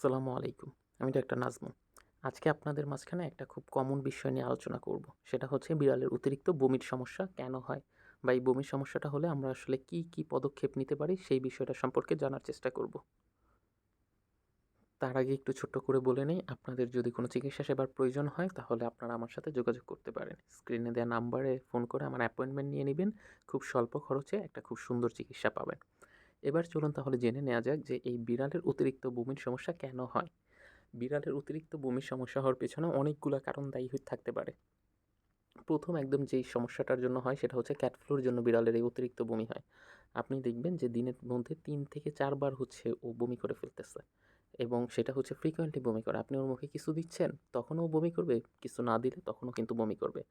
আসসালামু আলাইকুম, আমি ডাক্তার নাজমুল। আজকে আপনাদের মাঝখানে একটা খুব কমন বিষয় নিয়ে আলোচনা করব। সেটা হচ্ছে বিড়ালের অতিরিক্ত বমির সমস্যা কেন হয় বা এই বমির সমস্যাটা হলে আমরা আসলে কি কি পদক্ষেপ নিতে পারি সেই বিষয়টা সম্পর্কে জানার চেষ্টা করব। তার আগে একটু ছোট্ট করে বলে নেই, আপনাদের যদি কোনো চিকিৎসা সেবার প্রয়োজন হয় তাহলে আপনারা আমার সাথে যোগাযোগ করতে পারেন। স্ক্রিনে দেওয়া নাম্বারে ফোন করে আমার অ্যাপয়েন্টমেন্ট নিয়ে নেবেন, খুব স্বল্প খরচে একটা খুব সুন্দর চিকিৎসা পাবেন। এবার চলুন তাহলে জেনে নেওয়া যাক যে এই বিড়ালের অতিরিক্ত বমির সমস্যা কেন হয়। বিড়ালের অতিরিক্ত বমির সমস্যা হওয়ার পেছনে অনেকগুলো কারণ দায়ী হয়ে থাকতে পারে। প্রথম একদম যেই সমস্যাটার জন্য হয় সেটা হচ্ছে ক্যাট ফ্লুর জন্য বিড়ালের এই অতিরিক্ত বমি হয়। আপনি দেখবেন যে দিনের মধ্যে তিন থেকে চারবার হচ্ছে ও বমি করে ফেলতেছে। এবং সেটা হচ্ছে ফ্রিকোয়েন্টলি বমি করে। আপনি ওর মুখে কিছু দিচ্ছেন, তখনও বমি করবে, কিছু না দিলে তখনও কিন্তু বমি করবে।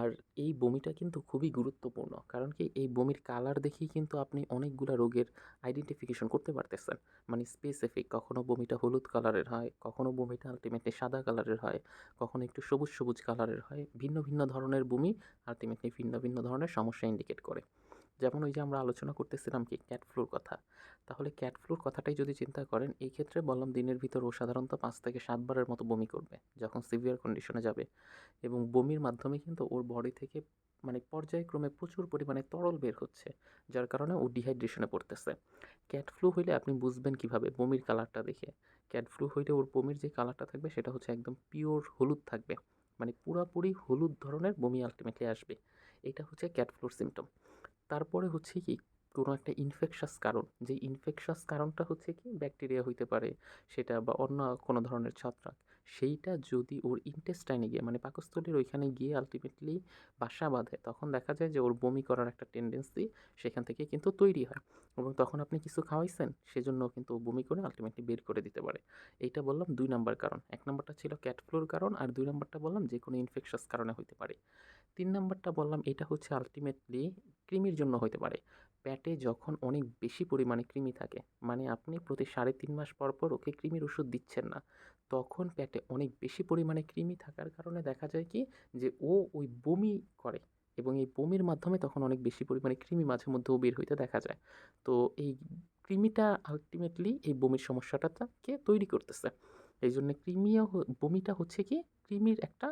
আর এই বমিটা কিন্তু খুবই গুরুত্বপূর্ণ, কারণ কি এই বমির কালার দেখেই কিন্তু আপনি অনেকগুলো রোগের আইডেন্টিফিকেশন করতে পারতেছেন। মানে স্পেসিফিক কখনও বমিটা হলুদ কালারের হয়, কখনো বমিটা আলটিমেটলি সাদা কালারের হয়, কখনো একটু সবুজ সবুজ কালারের হয়, ভিন্ন ভিন্ন ধরনের বমি আলটিমেটলি ভিন্ন ভিন্ন ধরনের সমস্যা ইন্ডিকেট করে। যেমন ওই যে আমরা আলোচনা করতেছিলাম কি ক্যাট ফ্লুর কথা, তাহলে ক্যাট ফ্লুর কথাটাই যদি চিন্তা করেন, এই ক্ষেত্রে বললাম দিনের ভিতর ও সাধারণত পাঁচ থেকে সাতবারের মতো বমি করবে, যখন সিভিয়ার কন্ডিশনে যাবে এবং বমির মাধ্যমে কিন্তু ওর বডি থেকে মানে পর্যায়ক্রমে প্রচুর পরিমাণে তরল বের হচ্ছে, যার কারণে ও ডিহাইড্রেশনে পড়তেছে। ক্যাট ফ্লু হইলে আপনি বুঝবেন কীভাবে বমির কালারটা দেখে। ক্যাট ফ্লু হইলে ওর বমির যে কালারটা থাকবে সেটা হচ্ছে একদম পিওর হলুদ থাকবে মানে পুরাপুরি হলুদ ধরনের বমি আলটিমেটলি আসবে, এটা হচ্ছে ক্যাট ফ্লুর সিমটম তারপরে হচ্ছে কি, কোনো একটা ইনফেকশাস কারণ, যে ইনফেকশাস কারণটা হচ্ছে কি ব্যাকটেরিয়া হইতে পারে, সেটা বা অন্য কোনো ধরনের ছত্রাক, সেইটা যদি ওর ইন্টেস্টাইনে গিয়ে মানে পাকস্থলীর ওইখানে গিয়ে আলটিমেটলি বাসা বাঁধে, তখন দেখা যায় যে ওর বমি করার একটা টেন্ডেন্সি সেখান থেকে কিন্তু তৈরি হয় এবং তখন আপনি কিছু খাওয়াইছেন সেজন্য কিন্তু বমি করে আলটিমেটলি বের করে দিতে পারে। এইটা বললাম দুই নাম্বার কারণ, এক নম্বরটা ছিল ক্যাটফ্লুর কারণ আর দুই নম্বরটা বললাম যে কোনো ইনফেকশাস কারণে হইতে পারে। তিন নাম্বারটা বললাম, এটা হচ্ছে আলটিমেটলি কৃমির জন্য হতে পারে। প্যাটে যখন অনেক বেশি পরিমাণে কৃমি থাকে মানে আপনি প্রতি সাড়ে তিন মাস পর পর ওকে কৃমির ওষুধ দিচ্ছেন না, তখন প্যাটে অনেক বেশি পরিমাণে কৃমি থাকার কারণে দেখা যায় কি যে ও ওই বমি করে এবং এই বমির মাধ্যমে তখন অনেক বেশি পরিমাণে কৃমি মাঝে মধ্যেও বের হইতে দেখা যায়। তো এই কৃমিটা আলটিমেটলি এই বমির সমস্যাটাকে তৈরি করতেছে। এই জন্য কৃমিও বমিটা হচ্ছে কি কৃমির একটা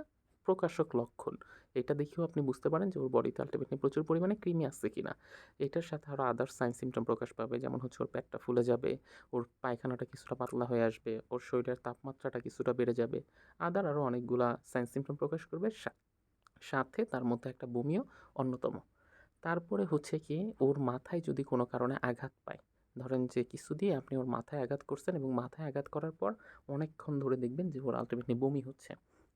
প্রকাশক লক্ষণ। এটা দেখেও আপনি বুঝতে পারেন যে ওর বডিতে আলটিমেটলি প্রচুর পরিমাণে কৃমি আসছে কিনা। এটার সাথে আরও আদার্স সাইন সিমটম প্রকাশ পাবে, যেমন হচ্ছে ওর পেটটা ফুলে যাবে, ওর পায়খানাটা কিছুটা পাতলা হয়ে আসবে, ওর শরীরের তাপমাত্রাটা কিছুটা বেড়ে যাবে। আদার আরও অনেকগুলা সাইন সিমটম প্রকাশ করবে সাথে তার মধ্যে একটা বমিও অন্যতম। তারপরে হচ্ছে কি, ওর মাথায় যদি কোনো কারণে আঘাত পায়, ধরেন যে কিছু দিয়ে আপনি ওর মাথায় আঘাত করছেন এবং মাথায় আঘাত করার পর অনেকক্ষণ ধরে দেখবেন যে ওর আলটিমেটলি বমি হচ্ছে।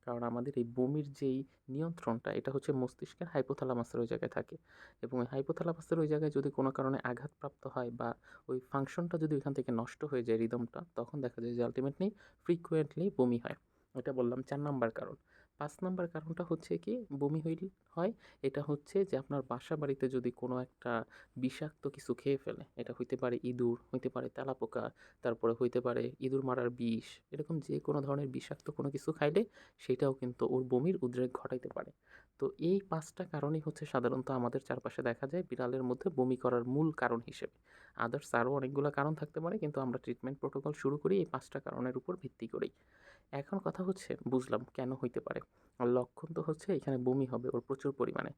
কারণ আমাদের এই বমির যেই নিয়ন্ত্রণটা, এটা হচ্ছে মস্তিষ্কের হাইপোথ্যালামাসের ওই জায়গায় থাকে। এবং ওই হাইপোথ্যালামাসের ওই জায়গায় যদি কোনো কারণে আঘাতপ্রাপ্ত হয় বা ওই ফাংশনটা যদি ওইখান থেকে নষ্ট হয়ে যায় রিদমটা তখন দেখা যায় যে আলটিমেটলি ফ্রিকুয়েন্টলি বমি হয়। এটা বললাম চার নাম্বার কারণ। পাঁচ নাম্বার কারণটা হচ্ছে কি, বমি হইল হয়। এটা হচ্ছে যে আপনার বাসা বাড়িতে যদি কোনো একটা বিষাক্ত কিছু খেয়ে ফেলে, এটা হইতে পারে ইঁদুর, হইতে পারে তেলাপোকা, তারপরে হইতে পারে ইঁদুর মারার বিষ, এরকম যে কোনো ধরনের বিষাক্ত কোনো কিছু খাইলে সেটাও কিন্তু ওর বমির উদ্রেক ঘটাইতে পারে। তো এই পাঁচটা কারণই হচ্ছে সাধারণত আমাদের চারপাশে দেখা যায় বিড়ালের মধ্যে বমি করার মূল কারণ হিসেবে। আদার্স আরও অনেকগুলো কারণ থাকতে পারে, কিন্তু আমরা ট্রিটমেন্ট প্রোটোকল শুরু করি এই পাঁচটা কারণের উপর ভিত্তি করেই। এখন কথা হচ্ছে, বুঝলাম কেন হইতে পারে? লক্ষণ তো হচ্ছে এখানে বমি হবে ওর প্রচুর পরিমাণে।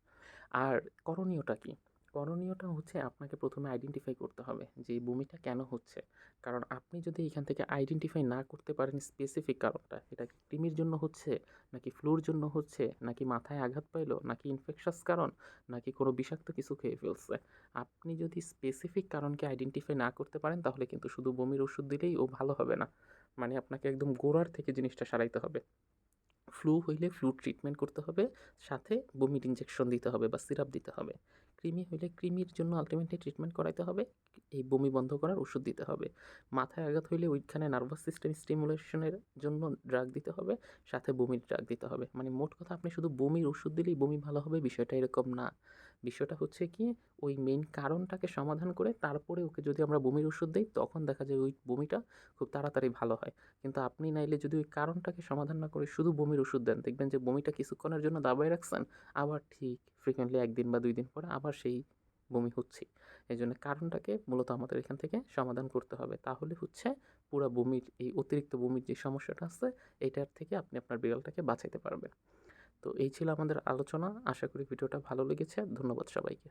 আর করণীয়টা কী? করণীয়টা হচ্ছে আপনাকে প্রথমে আইডেন্টিফাই করতে হবে যে এই বমিটা কেন হচ্ছে। কারণ আপনি যদি এখান থেকে আইডেন্টিফাই না করতে পারেন স্পেসিফিক কারণটা, এটা কি কৃমির জন্য হচ্ছে, নাকি ফ্লুর জন্য হচ্ছে, নাকি মাথায় আঘাত পাইলো, নাকি ইনফেকশাস কারণ, নাকি কোনো বিষাক্ত কিছু খেয়ে ফেলছে। আপনি যদি স্পেসিফিক কারণকে আইডেন্টিফাই না করতে পারেন, তাহলে কিন্তু শুধু বমির ওষুধ দিলেই ও ভালো হবে না। মানে আপনাকে একদম গোড়ার থেকে জিনিসটা সারাইতে হবে। ফ্লু হইলে ফ্লু ট্রিটমেন্ট করতে হবে, সাথে বমির ইঞ্জেকশন দিতে হবে বা সিরাপ দিতে হবে। কৃমি হইলে কৃমির জন্য আলটিমেটলি ট্রিটমেন্ট করাইতে হবে, এই বমি বন্ধ করার ওষুধ দিতে হবে। মাথায় আঘাত হইলে ওইখানে নার্ভাস সিস্টেম স্টিমুলেশনের জন্য ড্রাগ দিতে হবে, সাথে বমির ড্রাগ দিতে হবে। মানে মোট কথা আপনি শুধু বমির ওষুধ দিলেই বমি ভালো হবে, বিষয়টা এরকম না। বিষয়টা হচ্ছে কি, ওই মেন কারণটাকে সমাধান করে তারপরে ওকে যদি আমরা বমির ওষুধ দিই, তখন দেখা যায় ওই বমিটা খুব তাড়াতাড়ি ভালো হয়। কিন্তু আপনি নাইলে যদি ওই কারণটাকে সমাধান না করে শুধু বমির ওষুধ দেন, দেখবেন যে বমিটা কিছুক্ষণের জন্য দাবায় রাখছেন, আবার ঠিক ফ্রিকুয়েন্টলি একদিন বা দুই দিন পরে আবার সেই বমি হচ্ছে। এই জন্য কারণটাকে মূলত আমাদের এখান থেকে সমাধান করতে হবে। তাহলে হচ্ছে পুরো বমির, এই অতিরিক্ত বমির যে সমস্যাটা আছে, এটার থেকে আপনি আপনার বিড়ালটাকে বাঁচাইতে পারবেন। তো এই ছিল আমাদের আলোচনা। আশা করি ভিডিওটা ভালো লেগেছে। ধন্যবাদ সবাইকে।